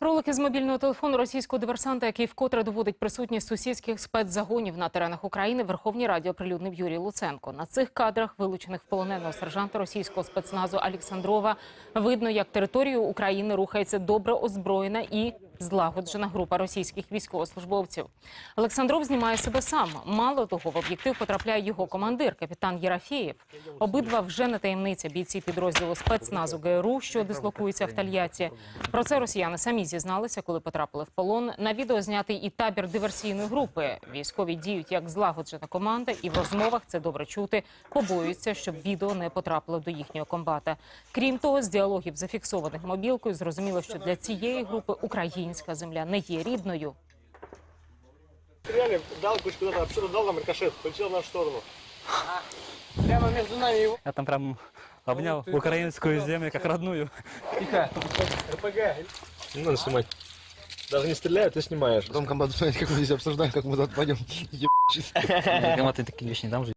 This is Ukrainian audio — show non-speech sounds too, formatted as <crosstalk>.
Ролики з мобільного телефону російського диверсанта, який вкотре доводить присутність сусідських спецзагонів на теренах України, Верховній Раді оприлюднив Юрій Луценко. На цих кадрах, вилучених в полоненого сержанта російського спецназу Олександрова, видно, як територією України рухається добре озброєна і злагоджена група російських військовослужбовців. Олександров знімає себе сам. Мало того, в об'єктив потрапляє його командир, капітан Єрафєєв. Обидва вже не таємниця бійці підрозділу спецназу ГРУ, що дислокується в Тольятті. Про це росіяни самі зізналися, коли потрапили в полон. На відео знятий і табір диверсійної групи. Військові діють як злагоджена команда, і в розмовах це добре чути. Побоюються, щоб відео не потрапило до їхнього комбата. Крім того, з діалогів зафіксованих мобілкою, зрозуміло, що для цієї групи українська земля не є рідною. Стреляли, дал ключ куда-то, абсолютно дал нам рикошет, полетел в нашу сторону. Прямо между нами его. Я там прям обнял украинскую землю как родную. Тихо. РПГ. Не надо снимать. Даже не стреляют, ты снимаешь. Потом команда смотрит, как <laughs> мы здесь обсуждаем, как мы тут пойдем ебать. <laughs> Громаты такие вещи не дам же.